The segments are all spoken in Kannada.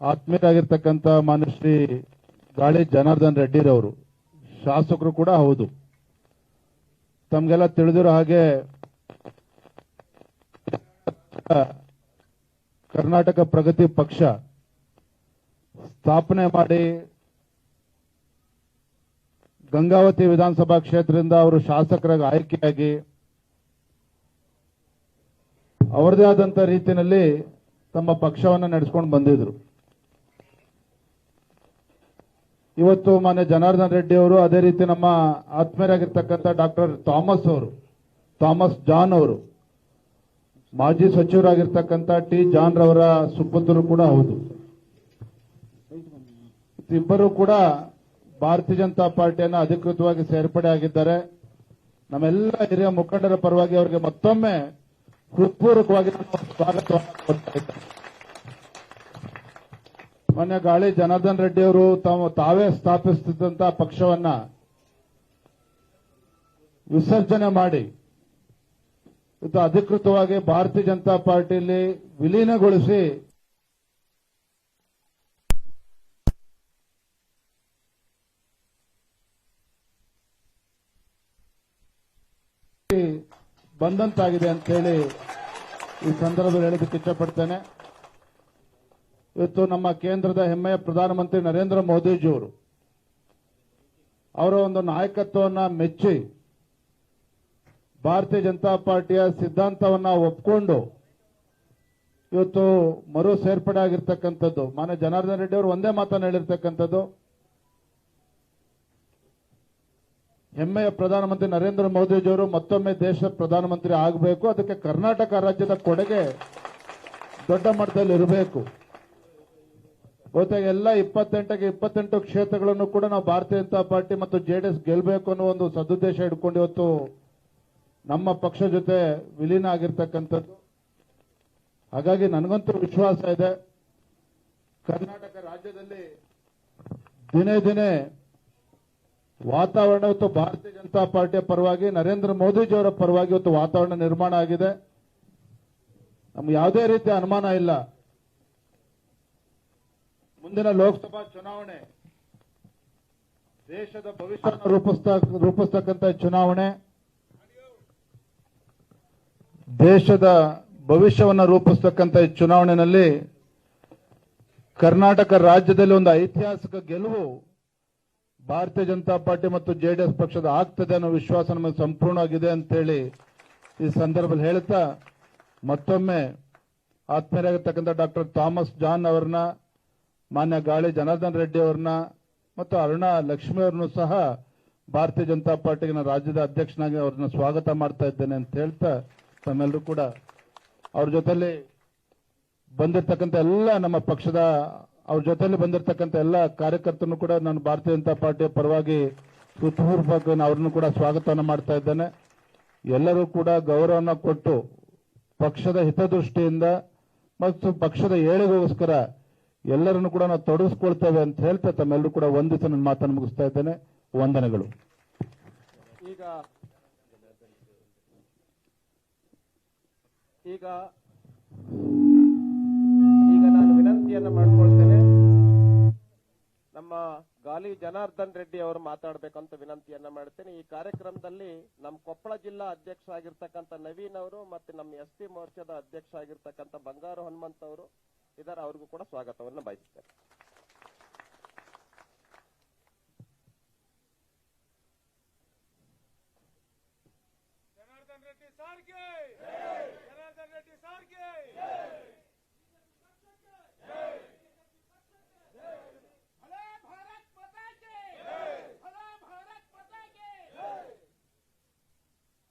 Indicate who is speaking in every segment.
Speaker 1: ಆತ್ಮೀಯರಾಗಿರ್ತಕ್ಕಂಥ ಶ್ರೀ ಗಾಳಿ ಜನಾರ್ದನ್ ರೆಡ್ಡಿರವರು, ಶಾಸಕರು ಕೂಡ ಹೌದು. ತಮಗೆಲ್ಲ ತಿಳಿದಿರೋ ಹಾಗೆ ಕರ್ನಾಟಕ ಪ್ರಗತಿ ಪಕ್ಷ ಸ್ಥಾಪನೆ ಮಾಡಿ ಗಂಗಾವತಿ ವಿಧಾನಸಭಾ ಕ್ಷೇತ್ರದಿಂದ ಅವರು ಶಾಸಕರಾಗಿ ಆಯ್ಕೆಯಾಗಿ ಅವರದೇ ಆದಂತ ರೀತಿಯಲ್ಲಿ ತಮ್ಮ ಪಕ್ಷವನ್ನು ನಡೆಸ್ಕೊಂಡು ಬಂದಿದ್ರು. ಇವತ್ತು ಮಾನ್ಯ ಜನಾರ್ದನ್ ರೆಡ್ಡಿ ಅವರು ಅದೇ ರೀತಿ ನಮ್ಮ ಆತ್ಮೀಯರಾಗಿರ್ತಕ್ಕಂಥ ಡಾಕ್ಟರ್ ಥಾಮಸ್ ಅವರು, ಥಾಮಸ್ ಜಾನ್ ಅವರು, ಮಾಜಿ ಸಚಿವರಾಗಿರ್ತಕ್ಕಂಥ ಟಿ ಜಾನ್ ರವರ ಸುಪುತ್ರರು ಕೂಡ ಹೌದು. ಇಬ್ಬರು ಕೂಡ ಭಾರತೀಯ ಜನತಾ ಪಾರ್ಟಿಯನ್ನ ಅಧಿಕೃತವಾಗಿ ಸೇರ್ಪಡೆ ಆಗಿದ್ದಾರೆ. ನಮ್ಮೆಲ್ಲ ಹಿರಿಯ ಮುಖಂಡರ ಪರವಾಗಿ ಅವರಿಗೆ ಮತ್ತೊಮ್ಮೆ ಹೃತ್ಪೂರ್ವಕವಾಗಿ ನಾನು ಸ್ವಾಗತವನ್ನು ಕೊಡ್ತಾ ಮೊನ್ನೆ ಗಾಳಿ ಜನಾರ್ದನ್ ರೆಡ್ಡಿ ಅವರು ತಾವು ತಾವೇ ಸ್ಥಾಪಿಸುತ್ತಿದ್ದಂತ ಪಕ್ಷವನ್ನ ವಿಸರ್ಜನೆ ಮಾಡಿ, ಇದು ಅಧಿಕೃತವಾಗಿ ಭಾರತೀಯ ಜನತಾ ಪಾರ್ಟಿಯಲ್ಲಿ ವಿಲೀನಗೊಳಿಸಿ ಬಂದಂತಾಗಿದೆ ಅಂತ ಹೇಳಿ ಈ ಸಂದರ್ಭದಲ್ಲಿ ಹೇಳೋದಕ್ಕೆ ಇಷ್ಟಪಡ್ತೇನೆ ಇವತ್ತು ನಮ್ಮ ಕೇಂದ್ರದ ಹೆಮ್ಮೆಯ ಪ್ರಧಾನಮಂತ್ರಿ ನರೇಂದ್ರ ಮೋದಿಜಿಯವರು ಅವರ ಒಂದು ನಾಯಕತ್ವವನ್ನು ಮೆಚ್ಚಿ ಭಾರತೀಯ ಜನತಾ ಪಾರ್ಟಿಯ ಸಿದ್ಧಾಂತವನ್ನ ಒಪ್ಕೊಂಡು ಇವತ್ತು ಮರು ಸೇರ್ಪಡೆ ಆಗಿರ್ತಕ್ಕಂಥದ್ದು. ಮಾನ್ಯ ಜನಾರ್ದನ್ ರೆಡ್ಡಿ ಅವರು ಒಂದೇ ಮಾತನ್ನು ಹೇಳಿರ್ತಕ್ಕಂಥದ್ದು. ಹೆಮ್ಮೆಯ ಪ್ರಧಾನಮಂತ್ರಿ ನರೇಂದ್ರ ಮೋದಿಜಿಯವರು ಮತ್ತೊಮ್ಮೆ ದೇಶದ ಪ್ರಧಾನಮಂತ್ರಿ ಆಗಬೇಕು. ಅದಕ್ಕೆ ಕರ್ನಾಟಕ ರಾಜ್ಯದ ಕೊಡುಗೆ ದೊಡ್ಡ ಮಟ್ಟದಲ್ಲಿ ಇರಬೇಕು ಬಹುತೇಕ ಎಲ್ಲ ಇಪ್ಪತ್ತೆಂಟಕ್ಕೆ ಇಪ್ಪತ್ತೆಂಟು ಕ್ಷೇತ್ರಗಳನ್ನು ಕೂಡ ನಾವು ಭಾರತೀಯ ಜನತಾ ಪಾರ್ಟಿ ಮತ್ತು ಜೆಡಿಎಸ್ ಗೆಲ್ಲಬೇಕು ಅನ್ನೋ ಒಂದು ಸದುದ್ದೇಶ ಇಟ್ಕೊಂಡು ಇವತ್ತು ನಮ್ಮ ಪಕ್ಷ ಜೊತೆ ವಿಲೀನ ಆಗಿರ್ತಕ್ಕಂಥದ್ದು. ಹಾಗಾಗಿ ನನಗಂತೂ ವಿಶ್ವಾಸ ಇದೆ. ಕರ್ನಾಟಕ ರಾಜ್ಯದಲ್ಲಿ ದಿನೇ ದಿನೇ ವಾತಾವರಣ ಇವತ್ತು ಭಾರತೀಯ ಜನತಾ ಪಾರ್ಟಿಯ ಪರವಾಗಿ, ನರೇಂದ್ರ ಮೋದಿಜಿಯವರ ಪರವಾಗಿ ಇವತ್ತು ವಾತಾವರಣ ನಿರ್ಮಾಣ ಆಗಿದೆ. ನಮ್ಗೆ ಯಾವುದೇ ರೀತಿಯ ಅನುಮಾನ ಇಲ್ಲ. ಮುಂದಿನ ಲೋಕಸಭಾ ಚುನಾವಣೆ ದೇಶದ ರೂಪಿಸ್ತಾ ರೂಪಿಸ್ತಕ್ಕಂಥ ಚುನಾವಣೆ. ದೇಶದ ಭವಿಷ್ಯವನ್ನು ರೂಪಿಸ್ತಕ್ಕಂಥ ಈ ಚುನಾವಣೆಯಲ್ಲಿ ಕರ್ನಾಟಕ ರಾಜ್ಯದಲ್ಲಿ ಒಂದು ಐತಿಹಾಸಿಕ ಗೆಲುವು ಭಾರತೀಯ ಜನತಾ ಪಾರ್ಟಿ ಮತ್ತು ಜೆಡಿಎಸ್ ಪಕ್ಷದ ಆಗ್ತದೆ ಅನ್ನೋ ವಿಶ್ವಾಸ ನಮಗೆ ಸಂಪೂರ್ಣವಾಗಿದೆ ಅಂತೇಳಿ ಈ ಸಂದರ್ಭದಲ್ಲಿ ಹೇಳ್ತಾ ಮತ್ತೊಮ್ಮೆ ಆತ್ಮೀಯರಾಗಿರ್ತಕ್ಕಂಥ ಡಾಕ್ಟರ್ ಥಾಮಸ್ ಜಾನ್ ಅವರನ್ನ ಮಾನ್ಯ ಗಾಳಿ ಜನಾರ್ದನ್ ರೆಡ್ಡಿ ಅವ್ರನ್ನ ಮತ್ತು ಅರುಣಾ ಲಕ್ಷ್ಮಿ ಅವ್ರನ್ನು ಸಹ ಭಾರತೀಯ ಜನತಾ ಪಾರ್ಟಿಗೆ ನಾನು ರಾಜ್ಯದ ಅಧ್ಯಕ್ಷನಾಗಿ ಅವ್ರನ್ನ ಸ್ವಾಗತ ಮಾಡ್ತಾ ಇದ್ದೇನೆ ಅಂತ ಹೇಳ್ತಾ ತಮ್ಮೆಲ್ಲರೂ ಕೂಡ ಅವ್ರ ಜೊತೆಲಿ ಬಂದಿರತಕ್ಕಂಥ ಎಲ್ಲ ನಮ್ಮ ಪಕ್ಷದ, ಅವ್ರ ಜೊತೆಲಿ ಬಂದಿರತಕ್ಕಂಥ ಎಲ್ಲ ಕಾರ್ಯಕರ್ತರನ್ನು ಕೂಡ ನಾನು ಭಾರತೀಯ ಜನತಾ ಪಾರ್ಟಿಯ ಪರವಾಗಿ ಹೃತ್ಪೂರ್ವಕ ಅವ್ರನ್ನು ಕೂಡ ಸ್ವಾಗತವನ್ನು ಮಾಡ್ತಾ ಇದ್ದೇನೆ. ಎಲ್ಲರೂ ಕೂಡ ಗೌರವನ ಕೊಟ್ಟು ಪಕ್ಷದ ಹಿತದೃಷ್ಟಿಯಿಂದ ಮತ್ತು ಪಕ್ಷದ ಏಳಿಗೆಗೋಸ್ಕರ ಎಲ್ಲರನ್ನು ಕೂಡ ನಾವು ತೊಡಗಿಸ್ಕೊಳ್ತೇವೆ ಅಂತ ಹೇಳ್ತಾ ತಮ್ಮೆಲ್ಲರೂ ಕೂಡ ಒಂದಿಸ ನನ್ನ ಮಾತನ್ನು ಮುಗಿಸ್ತಾ ಇದ್ದೇನೆ. ವಂದನೆಗಳು.
Speaker 2: ಈಗ ಈಗ ಈಗ ನಾನು ವಿನಂತಿಯನ್ನ ಮಾಡಿಕೊಳ್ತೇನೆ. ನಮ್ಮ ಗಾಲಿ ಜನಾರ್ದನ್ ರೆಡ್ಡಿ ಅವರು ಮಾತಾಡಬೇಕಂತ ವಿನಂತಿಯನ್ನ ಮಾಡ್ತೇನೆ. ಈ ಕಾರ್ಯಕ್ರಮದಲ್ಲಿ ನಮ್ಮ ಕೊಪ್ಪಳ ಜಿಲ್ಲಾ ಅಧ್ಯಕ್ಷ ಆಗಿರ್ತಕ್ಕಂಥ ನವೀನ್ ಅವರು ಮತ್ತೆ ನಮ್ಮ ಎಸ್ ಪಿ ಮೋರ್ಚಾದ ಅಧ್ಯಕ್ಷ ಆಗಿರ್ತಕ್ಕಂಥ ಬಂಗಾರು ಹನುಮಂತ್ ಅವರು ಇದರ ಅವ್ರಿಗೂ ಕೂಡ ಸ್ವಾಗತವನ್ನು ಬಯಸುತ್ತೇನೆ
Speaker 3: ಜನಾರ್ದನ್ ರೆಡ್ಡಿ ಸಾರ್ಗೆ! ಜನಾರ್ದನ್ ರೆಡ್ಡಿ ಸಾರ್ಗೆ!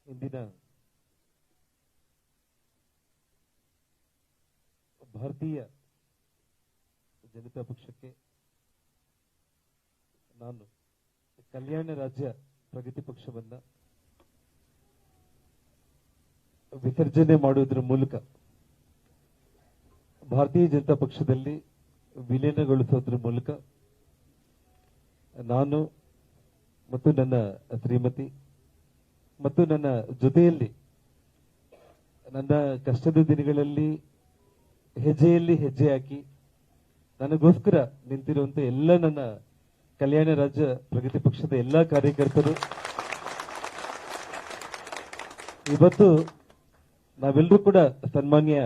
Speaker 4: ಇಂದಿನ ಭಾರತೀಯ ಜನತಾ ಪಕ್ಷಕ್ಕೆ ನಾನು ಕಲ್ಯಾಣ ರಾಜ್ಯ ಪ್ರಗತಿ ಪಕ್ಷವನ್ನ ವಿಸರ್ಜನೆ ಮಾಡುವುದರ ಮೂಲಕ ಭಾರತೀಯ ಜನತಾ ಪಕ್ಷದಲ್ಲಿ ವಿಲೀನಗೊಳಿಸೋದ್ರ ಮೂಲಕ ನಾನು ಮತ್ತು ನನ್ನ ಶ್ರೀಮತಿ ಮತ್ತು ನನ್ನ ಜೊತೆಯಲ್ಲಿ ನನ್ನ ಕಷ್ಟದ ದಿನಗಳಲ್ಲಿ ಹೆಜ್ಜೆಯಲ್ಲಿ ಹೆಜ್ಜೆ ಹಾಕಿ ನನಗೋಸ್ಕರ ನಿಂತಿರುವಂತ ಎಲ್ಲ ನನ್ನ ಕಲ್ಯಾಣ ರಾಜ್ಯ ಪ್ರಗತಿ ಪಕ್ಷದ ಎಲ್ಲಾ ಕಾರ್ಯಕರ್ತರು. ಇವತ್ತು ನಾವೆಲ್ಲರೂ ಕೂಡ ಸನ್ಮಾನ್ಯ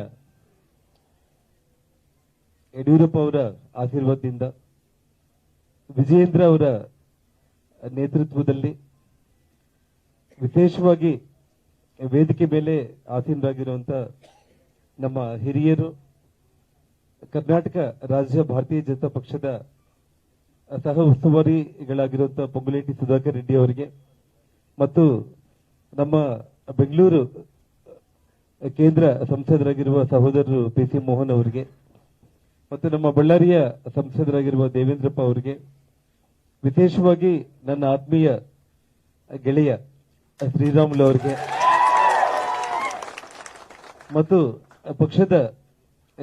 Speaker 4: ಯಡಿಯೂರಪ್ಪ ಅವರ ಆಶೀರ್ವಾದದಿಂದ, ವಿಜಯೇಂದ್ರ ಅವರ ನೇತೃತ್ವದಲ್ಲಿ ವಿಶೇಷವಾಗಿ ವೇದಿಕೆ ಮೇಲೆ ಆಸೀನರಾಗಿರುವಂತ ನಮ್ಮ ಹಿರಿಯರು ಕರ್ನಾಟಕ ರಾಜ್ಯ ಭಾರತೀಯ ಜನತಾ ಪಕ್ಷದ ಸಹ ಉಸ್ತುವಾರಿಗಳಾಗಿರುವಂತಹ ಪೊಂಗುಲೇಟಿ ಸುಧಾಕರ್ ರೆಡ್ಡಿ ಅವರಿಗೆ ಮತ್ತು ನಮ್ಮ ಬೆಂಗಳೂರು ಕೇಂದ್ರ ಸಂಸದರಾಗಿರುವ ಸಹೋದರರು ಪಿ ಸಿ ಮೋಹನ್ ಅವರಿಗೆ ಮತ್ತು ನಮ್ಮ ಬಳ್ಳಾರಿಯ ಸಂಸದರಾಗಿರುವ ದೇವೇಂದ್ರಪ್ಪ ಅವರಿಗೆ ವಿಶೇಷವಾಗಿ ನನ್ನ ಆತ್ಮೀಯ ಗೆಳೆಯ ಶ್ರೀರಾಮುಲು ಅವರಿಗೆ ಮತ್ತು ಪಕ್ಷದ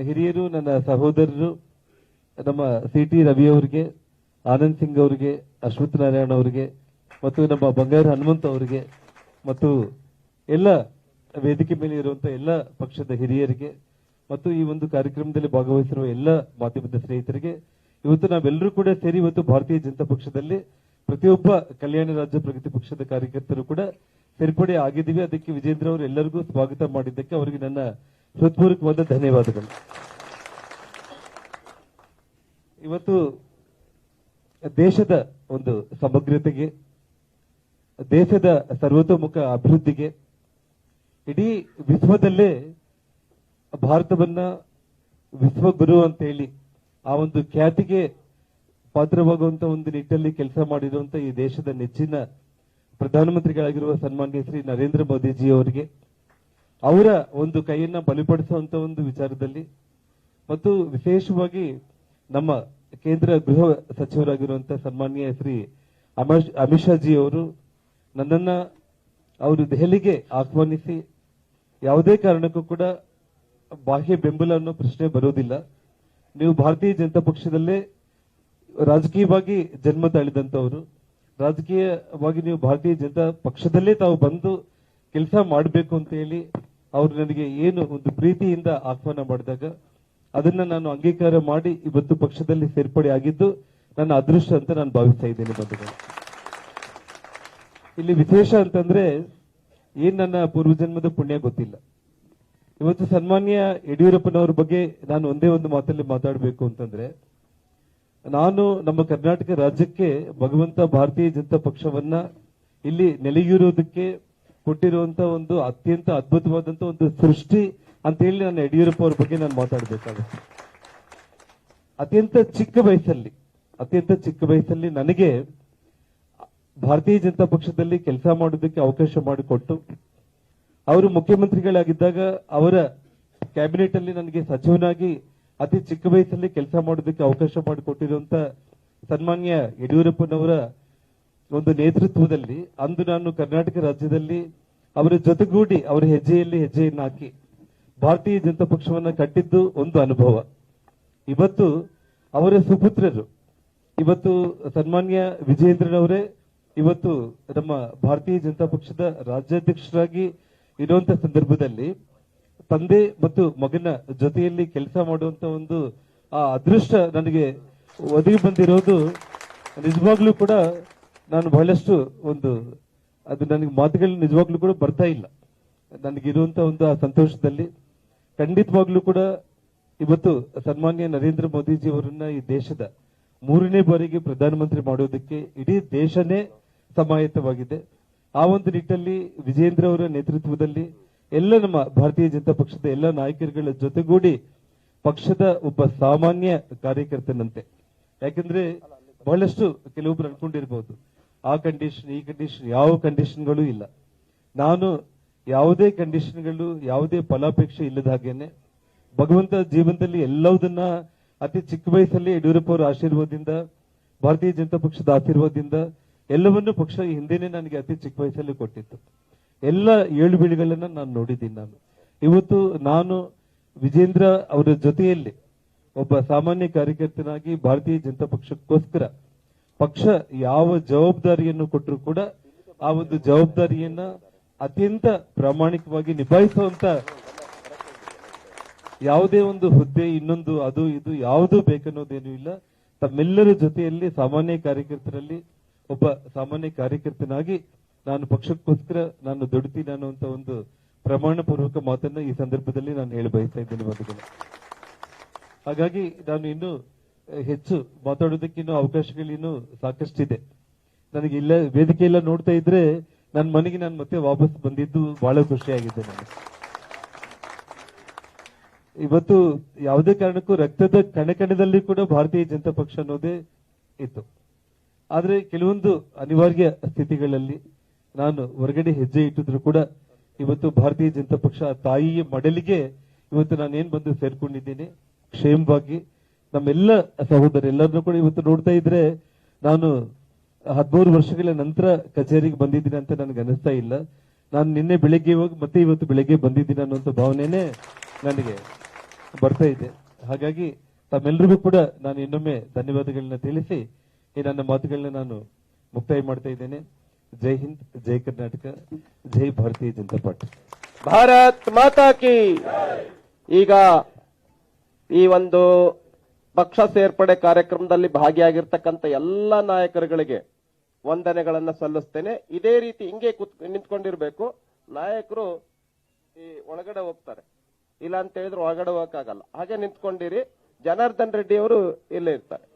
Speaker 4: ಹಿರಿಯರು, ನನ್ನ ಸಹೋದರರು, ನಮ್ಮ ಸಿ ಟಿ ರವಿ ಅವರಿಗೆ, ಆನಂದ್ ಸಿಂಗ್ ಅವರಿಗೆ, ಅಶ್ವಥ್ ನಾರಾಯಣ ಅವರಿಗೆ, ಮತ್ತು ನಮ್ಮ ಬಂಗಾರ ಹನುಮಂತ ಅವರಿಗೆ, ಮತ್ತು ಎಲ್ಲ ವೇದಿಕೆ ಮೇಲೆ ಇರುವಂತಹ ಎಲ್ಲ ಪಕ್ಷದ ಹಿರಿಯರಿಗೆ, ಮತ್ತು ಈ ಒಂದು ಕಾರ್ಯಕ್ರಮದಲ್ಲಿ ಭಾಗವಹಿಸಿರುವ ಎಲ್ಲ ಮಾಧ್ಯಮದ ಸ್ನೇಹಿತರಿಗೆ, ಇವತ್ತು ನಾವೆಲ್ಲರೂ ಕೂಡ ಸೇರಿ ಇವತ್ತು ಭಾರತೀಯ ಜನತಾ ಪಕ್ಷದಲ್ಲಿ ಪ್ರತಿಯೊಬ್ಬ ಕಲ್ಯಾಣ ರಾಜ್ಯ ಪ್ರಗತಿ ಪಕ್ಷದ ಕಾರ್ಯಕರ್ತರು ಕೂಡ ಸೇರ್ಪಡೆ ಆಗಿದ್ದೀವಿ. ಅದಕ್ಕೆ ವಿಜೇಂದ್ರ ಅವರು ಎಲ್ಲರಿಗೂ ಸ್ವಾಗತ ಮಾಡಿದ್ದಕ್ಕೆ ಅವರಿಗೆ ನನ್ನ ಹೃತ್ಪೂರ್ವಕವಾದ ಧನ್ಯವಾದಗಳು. ಇವತ್ತು ದೇಶದ ಒಂದು ಸಮಗ್ರತೆಗೆ, ದೇಶದ ಸರ್ವತೋಮುಖ ಅಭಿವೃದ್ಧಿಗೆ, ಇಡೀ ವಿಶ್ವದಲ್ಲೇ ಭಾರತವನ್ನ ವಿಶ್ವಗುರು ಅಂತ ಹೇಳಿ ಆ ಒಂದು ಖ್ಯಾತಿಗೆ ಪಾತ್ರವಾಗುವಂತ ಒಂದು ನಿಟ್ಟಲ್ಲಿ ಕೆಲಸ ಮಾಡಿರುವಂತ ಈ ದೇಶದ ನೆಚ್ಚಿನ ಪ್ರಧಾನಮಂತ್ರಿಗಳಾಗಿರುವ ಸನ್ಮಾನ್ಯ ಶ್ರೀ ನರೇಂದ್ರ ಮೋದಿಜಿ ಅವರಿಗೆ ಅವರ ಒಂದು ಕೈಯನ್ನ ಬಲಿಪಡಿಸುವಂತ ಒಂದು ವಿಚಾರದಲ್ಲಿ ಮತ್ತು ವಿಶೇಷವಾಗಿ ನಮ್ಮ ಕೇಂದ್ರ ಗೃಹ ಸಚಿವರಾಗಿರುವಂತಹ ಸನ್ಮಾನ್ಯ ಶ್ರೀ ಅಮಿತ್ ಶಾ ಜಿ ಅವರು ನನ್ನನ್ನ ಅವರು ದೆಹಲಿಗೆ ಆಹ್ವಾನಿಸಿ ಯಾವುದೇ ಕಾರಣಕ್ಕೂ ಕೂಡ ಬಾಹ್ಯ ಬೆಂಬಲ ಅನ್ನೋ ಪ್ರಶ್ನೆ ಬರೋದಿಲ್ಲ. ನೀವು ಭಾರತೀಯ ಜನತಾ ಪಕ್ಷದಲ್ಲೇ ರಾಜಕೀಯವಾಗಿ ಜನ್ಮ ತಾಳಿದಂತವರು, ರಾಜಕೀಯವಾಗಿ ನೀವು ಭಾರತೀಯ ಜನತಾ ಪಕ್ಷದಲ್ಲೇ ತಾವು ಬಂದು ಕೆಲಸ ಮಾಡಬೇಕು ಅಂತ ಹೇಳಿ ಅವರು ನನಗೆ ಏನು ಒಂದು ಪ್ರೀತಿಯಿಂದ ಆಹ್ವಾನ ಮಾಡಿದಾಗ ಅದನ್ನ ನಾನು ಅಂಗೀಕಾರ ಮಾಡಿ ಇವತ್ತು ಪಕ್ಷದಲ್ಲಿ ಸೇರ್ಪಡೆ ಆಗಿದ್ದು ನನ್ನ ಅದೃಷ್ಟ ಅಂತ ನಾನು ಭಾವಿಸ್ತಾ ಇದ್ದೇನೆ ಬಂಧುಗಳು. ಇಲ್ಲಿ ವಿಶೇಷ ಅಂತಂದ್ರೆ ಏನ್ ನನ್ನ ಪೂರ್ವಜನ್ಮದ ಪುಣ್ಯ ಗೊತ್ತಿಲ್ಲ. ಇವತ್ತು ಸನ್ಮಾನ್ಯ ಯಡಿಯೂರಪ್ಪನವರ ಬಗ್ಗೆ ನಾನು ಒಂದೇ ಒಂದು ಮಾತಲ್ಲಿ ಮಾತಾಡಬೇಕು ಅಂತಂದ್ರೆ, ನಾನು ನಮ್ಮ ಕರ್ನಾಟಕ ರಾಜ್ಯಕ್ಕೆ ಭಗವಂತ ಭಾರತೀಯ ಜನತಾ ಪಕ್ಷವನ್ನ ಇಲ್ಲಿ ನೆಲೆಯೂರೋದಕ್ಕೆ ಕೊಟ್ಟಿರುವಂತ ಒಂದು ಅತ್ಯಂತ ಅದ್ಭುತವಾದಂತ ಒಂದು ಸೃಷ್ಟಿ ಅಂತ ಹೇಳಿ ನಾನು ಯಡಿಯೂರಪ್ಪ ಅವ್ರ ಬಗ್ಗೆ ನಾನು ಮಾತಾಡಬೇಕಾಗುತ್ತೆ. ಅತ್ಯಂತ ಚಿಕ್ಕ ವಯಸ್ಸಲ್ಲಿ, ಅತ್ಯಂತ ಚಿಕ್ಕ ವಯಸ್ಸಲ್ಲಿ ನನಗೆ ಭಾರತೀಯ ಜನತಾ ಪಕ್ಷದಲ್ಲಿ ಕೆಲಸ ಮಾಡೋದಕ್ಕೆ ಅವಕಾಶ ಮಾಡಿಕೊಟ್ಟು, ಅವರು ಮುಖ್ಯಮಂತ್ರಿಗಳಾಗಿದ್ದಾಗ ಅವರ ಕ್ಯಾಬಿನೆಟ್ ಅಲ್ಲಿ ನನಗೆ ಸಚಿವನಾಗಿ ಅತಿ ಚಿಕ್ಕ ವಯಸ್ಸಲ್ಲಿ ಕೆಲಸ ಮಾಡೋದಕ್ಕೆ ಅವಕಾಶ ಮಾಡಿಕೊಟ್ಟಿರುವಂತ ಸನ್ಮಾನ್ಯ ಯಡಿಯೂರಪ್ಪನವರ ಒಂದು ನೇತೃತ್ವದಲ್ಲಿ ಅಂದು ನಾನು ಕರ್ನಾಟಕ ರಾಜ್ಯದಲ್ಲಿ ಅವರ ಜೊತೆಗೂಡಿ ಅವರ ಹೆಜ್ಜೆಯಲ್ಲಿ ಹೆಜ್ಜೆಯನ್ನು ಹಾಕಿ ಭಾರತೀಯ ಜನತಾ ಪಕ್ಷವನ್ನ ಕಟ್ಟಿದ್ದು ಒಂದು ಅನುಭವ. ಇವತ್ತು ಅವರ ಸುಪುತ್ರರು, ಇವತ್ತು ಸನ್ಮಾನ್ಯ ವಿಜಯೇಂದ್ರನವರೇ ಇವತ್ತು ನಮ್ಮ ಭಾರತೀಯ ಜನತಾ ಪಕ್ಷದ ರಾಜ್ಯಾಧ್ಯಕ್ಷರಾಗಿ ಇರುವಂತ ಸಂದರ್ಭದಲ್ಲಿ ತಂದೆ ಮತ್ತು ಮಗನ ಜೊತೆಯಲ್ಲಿ ಕೆಲಸ ಮಾಡುವಂತ ಒಂದು, ಆ ಅದೃಷ್ಟ ನನಗೆ ಒದಗಿ ಬಂದಿರೋದು ನಿಜವಾಗ್ಲೂ ಕೂಡ ನಾನು ಬಹಳಷ್ಟು ಒಂದು, ಅದು ನನಗೆ ಮಾತುಗಳು ನಿಜವಾಗ್ಲೂ ಕೂಡ ಬರ್ತಾ ಇಲ್ಲ. ನನಗಿರುವಂತ ಒಂದು ಆ ಸಂತೋಷದಲ್ಲಿ ಖಂಡಿತವಾಗ್ಲೂ ಕೂಡ ಇವತ್ತು ಸನ್ಮಾನ್ಯ ನರೇಂದ್ರ ಮೋದಿಜಿ ಅವರನ್ನ ಈ ದೇಶದ ಮೂರನೇ ಬಾರಿಗೆ ಪ್ರಧಾನಮಂತ್ರಿ ಮಾಡೋದಕ್ಕೆ ಇಡೀ ದೇಶನೇ ಸಮಾಯತವಾಗಿದೆ ಆ ಒಂದು ನಿಟ್ಟಲ್ಲಿ ವಿಜೇಂದ್ರ ಅವರ ನೇತೃತ್ವದಲ್ಲಿ ಎಲ್ಲ ನಮ್ಮ ಭಾರತೀಯ ಜನತಾ ಪಕ್ಷದ ಎಲ್ಲ ನಾಯಕರುಗಳ ಜೊತೆಗೂಡಿ ಪಕ್ಷದ ಒಬ್ಬ ಸಾಮಾನ್ಯ ಕಾರ್ಯಕರ್ತನಂತೆ. ಯಾಕಂದ್ರೆ ಬಹಳಷ್ಟು ಕೆಲವೊಬ್ರು ಅನ್ಕೊಂಡಿರ್ಬೋದು. ಆ ಕಂಡೀಷನ್ ಈ ಕಂಡೀಷನ್ ಯಾವ ಕಂಡೀಷನ್ಗಳು ಇಲ್ಲ. ನಾನು ಯಾವುದೇ ಕಂಡೀಷನ್ಗಳು ಯಾವುದೇ ಫಲಾಪೇಕ್ಷೆ ಇಲ್ಲದ ಹಾಗೇನೆ, ಭಗವಂತ ಜೀವನದಲ್ಲಿ ಎಲ್ಲವುದನ್ನ ಅತಿ ಚಿಕ್ಕ ವಯಸ್ಸಲ್ಲಿ ಯಡಿಯೂರಪ್ಪ ಅವರ ಆಶೀರ್ವಾದದಿಂದ, ಭಾರತೀಯ ಜನತಾ ಪಕ್ಷದ ಆಶೀರ್ವಾದದಿಂದ, ಎಲ್ಲವನ್ನೂ ಪಕ್ಷ ಹಿಂದೆನೆ ನನಗೆ ಅತಿ ಚಿಕ್ಕ ವಯಸ್ಸಲ್ಲಿ ಕೊಟ್ಟಿತ್ತು. ಎಲ್ಲ ಏಳು ಬೀಳುಗಳನ್ನ ನಾನು ನೋಡಿದ್ದೀನಿ ನಾನು. ಇವತ್ತು ನಾನು ವಿಜೇಂದ್ರ ಅವರ ಜೊತೆಯಲ್ಲಿ ಒಬ್ಬ ಸಾಮಾನ್ಯ ಕಾರ್ಯಕರ್ತನಾಗಿ ಭಾರತೀಯ ಜನತಾ ಪಕ್ಷಕ್ಕೋಸ್ಕರ ಪಕ್ಷ ಯಾವ ಜವಾಬ್ದಾರಿಯನ್ನು ಕೊಟ್ಟರು ಕೂಡ ಆ ಒಂದು ಜವಾಬ್ದಾರಿಯನ್ನ ಅತ್ಯಂತ ಪ್ರಾಮಾಣಿಕವಾಗಿ ನಿಭಾಯಿಸುವಂತ ಯಾವುದೇ ಒಂದು ಹುದ್ದೆ, ಇನ್ನೊಂದು ಅದು ಇದು ಯಾವುದು ಬೇಕನ್ನೋದೇನು ಇಲ್ಲ. ತಮ್ಮೆಲ್ಲರ ಜೊತೆಯಲ್ಲಿ ಸಾಮಾನ್ಯ ಕಾರ್ಯಕರ್ತರಲ್ಲಿ ಒಬ್ಬ ಸಾಮಾನ್ಯ ಕಾರ್ಯಕರ್ತನಾಗಿ ನಾನು ಪಕ್ಷಕ್ಕೋಸ್ಕರ ನಾನು ದುಡಿತೀನಿ ಅನ್ನುವಂತ ಒಂದು ಪ್ರಮಾಣ ಪೂರ್ವಕ ಮಾತನ್ನ ಈ ಸಂದರ್ಭದಲ್ಲಿ ನಾನು ಹೇಳಿ ಬಯಸ್ತಾ ಇದ್ದೇನೆ ಹಾಗಾಗಿ ನಾನು ಇನ್ನು ಹೆಚ್ಚು ಮಾತಾಡೋದಕ್ಕಿನ್ನೂ ಅವಕಾಶಗಳಿನ್ನು ಸಾಕಷ್ಟಿದೆ. ನನಗೆ ಇಲ್ಲ ವೇದಿಕೆ ಎಲ್ಲ ನೋಡ್ತಾ ಇದ್ರೆ ನನ್ನ ಮನೆಗೆ ನಾನು ಮತ್ತೆ ವಾಪಸ್ ಬಂದಿದ್ದು ಬಹಳ ಖುಷಿಯಾಗಿದೆ ನನಗೆ. ಇವತ್ತು ಯಾವುದೇ ಕಾರಣಕ್ಕೂ ರಕ್ತದ ಕಣಕಣದಲ್ಲಿ ಕೂಡ ಭಾರತೀಯ ಜನತಾ ಪಕ್ಷ ಅನ್ನೋದೇ ಇತ್ತು. ಆದ್ರೆ ಕೆಲವೊಂದು ಅನಿವಾರ್ಯ ಸ್ಥಿತಿಗಳಲ್ಲಿ ನಾನು ಹೊರಗಡೆ ಹೆಜ್ಜೆ ಇಟ್ಟಿದ್ರು ಕೂಡ ಇವತ್ತು ಭಾರತೀಯ ಜನತಾ ಪಕ್ಷ ತಾಯಿಯ ಮಡಲಿಗೆ ಇವತ್ತು ನಾನೇನ್ ಬಂದು ಸೇರ್ಕೊಂಡಿದ್ದೇನೆ, ಕ್ಷೇಮವಾಗಿ ನಮ್ಮೆಲ್ಲ ಸಹೋದರೆಲ್ಲರನ್ನೂ ಕೂಡ ಇವತ್ತು ನೋಡ್ತಾ ಇದ್ರೆ ನಾನು ಹದಿಮೂರು ವರ್ಷಗಳ ನಂತರ ಕಚೇರಿಗೆ ಬಂದಿದ್ದೀನಿ ಅಂತ ನನಗೆ ಅನಿಸ್ತಾ ಇಲ್ಲ. ನಾನು ನಿನ್ನೆ ಬೆಳಿಗ್ಗೆ ಹೋಗಿ ಮತ್ತೆ ಇವತ್ತು ಬೆಳಿಗ್ಗೆ ಬಂದಿದ್ದೀನಿ ಅನ್ನುವಂಥ ಭಾವನೆನೇ ನನಗೆ ಬರ್ತಾ ಇದೆ. ಹಾಗಾಗಿ ತಮ್ಮೆಲ್ಲರಿಗೂ ಕೂಡ ನಾನು ಇನ್ನೊಮ್ಮೆ ಧನ್ಯವಾದಗಳನ್ನ ತಿಳಿಸಿ ಈ ನನ್ನ ಮಾತುಗಳನ್ನ ನಾನು ಮುಕ್ತಾಯ ಮಾಡ್ತಾ ಇದ್ದೇನೆ. ಜೈ ಹಿಂದ್, ಜೈ ಕರ್ನಾಟಕ, ಜೈ ಭಾರತೀಯ ಜನತಾ ಪಾರ್ಟಿ.
Speaker 2: ಭಾರತ್ ಮಾತಾ ಕಿ. ಈಗ ಈ ಒಂದು ಪಕ್ಷ ಸೇರ್ಪಡೆ ಕಾರ್ಯಕ್ರಮದಲ್ಲಿ ಭಾಗಿಯಾಗಿರ್ತಕ್ಕಂಥ ಎಲ್ಲ ನಾಯಕರುಗಳಿಗೆ ವಂದನೆಗಳನ್ನ ಸಲ್ಲಿಸ್ತೇನೆ. ಇದೇ ರೀತಿ ಹಿಂಗೆ ಕುತ್, ನಿಂತ್ಕೊಂಡಿರ್ಬೇಕು. ನಾಯಕರು ಈ ಒಳಗಡೆ ಹೋಗ್ತಾರೆ. ಇಲ್ಲ ಅಂತ ಹೇಳಿದ್ರೆ ಒಳಗಡೆ ಹೋಗಕ್ಕಾಗಲ್ಲ. ಹಾಗೆ ನಿಂತ್ಕೊಂಡಿರಿ. ಜನಾರ್ದನ್ ರೆಡ್ಡಿ ಅವರು ಇಲ್ಲೇ ಇರ್ತಾರೆ.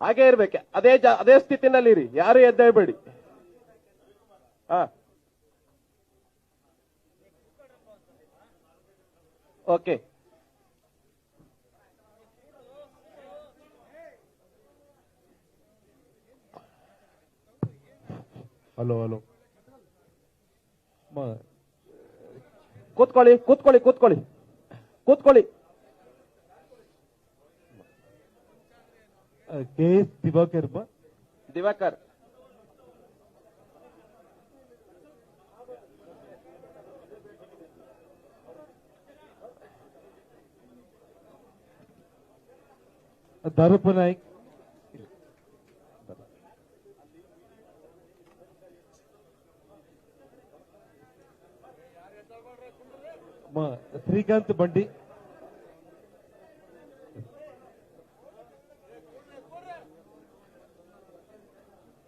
Speaker 2: ಹಾಗೆ ಇರ್ಬೇಕು. ಅದೇ ಅದೇ ಸ್ಥಿತಿನಲ್ಲಿ ಇರಿ. ಯಾರು ಎದ್ದೇಳ್ಬೇಡಿ. ಹಾ. ಓಕೆ.
Speaker 1: ಹಲೋ ಹಲೋ
Speaker 4: ಮ-
Speaker 2: ಕೂತ್ಕೊಳ್ಳಿ ಕೂತ್ಕೊಳ್ಳಿ ಕೂತ್ಕೊಳ್ಳಿ ಕೂತ್ಕೊಳ್ಳಿ
Speaker 4: ಕೆ ಎಸ್ ದಿವಾಕರ್ ಮ-
Speaker 2: ದಿವಾಕರ್
Speaker 4: ದಾರಪ್ಪ ನಾಯ್ಕ್ ಶ್ರೀಕಾಂತ್ ಬಂಡಿ.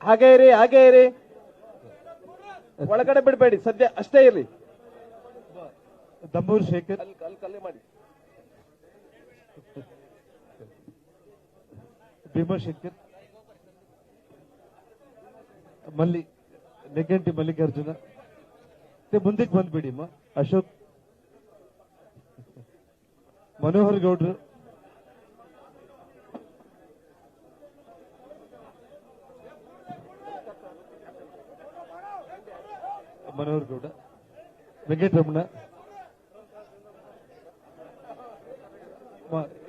Speaker 2: ಹಾಗೆ ಇರಿ ಹಾಗೆ ಇರಿ. ಒಳಗಡೆ ಬಿಡಬೇಡಿ ಸದ್ಯ ಅಷ್ಟೇ ಇರಲಿ.
Speaker 4: ದಮ್ಮೂರ್ ಶೇಖರ್.
Speaker 2: ಕಲ್ಲೆ ಮಾಡಿ.
Speaker 4: ಭೀಮಶಂಕರ್ ಮಲ್ಲಿ ನೆಗಂಟಿ ಮಲ್ಲಿಕಾರ್ಜುನ. ಮುಂದಕ್ಕೆ ಬಂದ್ಬಿಡಿ ಅಮ್ಮ. ಅಶೋಕ್. ಮನೋಹರ್ ಗೌಡ್ರು. ಮನೋಹರ್ ಗೌಡ. ವೆಂಕಟರಮಣ.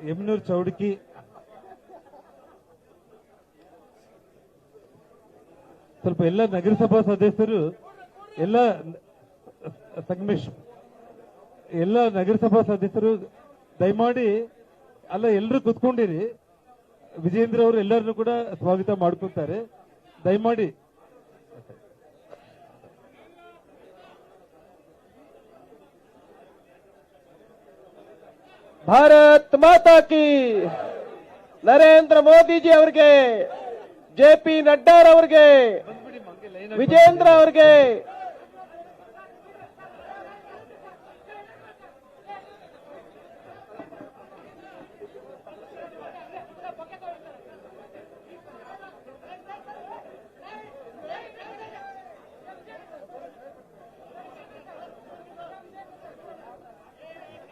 Speaker 4: ಯಮನೂರ್ ಚೌಡಕಿ. ಸ್ವಲ್ಪ ಎಲ್ಲ ನಗರಸಭಾ ಸದಸ್ಯರು, ಎಲ್ಲ ಸಂಗಮೇಶ್, ಎಲ್ಲ ನಗರಸಭಾ ಸದಸ್ಯರು ದಯಮಾಡಿ ಅಲ್ಲ ಎಲ್ಲರೂ ಕುತ್ಕೊಂಡಿರಿ. ವಿಜೇಂದ್ರ ಅವರು ಎಲ್ಲರನ್ನು ಕೂಡ ಸ್ವಾಗತ ಮಾಡ್ಕೊತಾರೆ ದಯಮಾಡಿ.
Speaker 2: ಭಾರತ್ ಮಾತಾಕಿ ನರೇಂದ್ರ ಮೋದಿಜಿ ಅವರಿಗೆ, ಜೆ ಪಿ ನಡ್ಡಾರ್ ಅವ್ರಿಗೆ ವಿಜೇಂದ್ರ ಅವ್ರಿಗೆ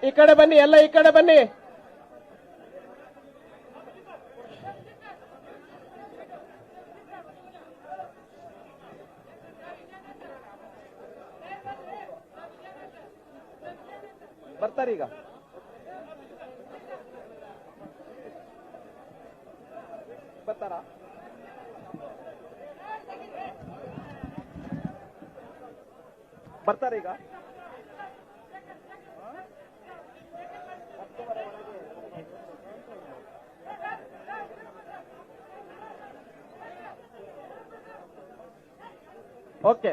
Speaker 2: ಈ ಕಡೆ ಬನ್ನಿ ಎಲ್ಲ ಈ ಕಡೆ ಬನ್ನಿ. ಬರ್ತಾರೀಗ ಬರ್ತಾರಾ? ಬರ್ತಾರೀಗ ಓಕೆ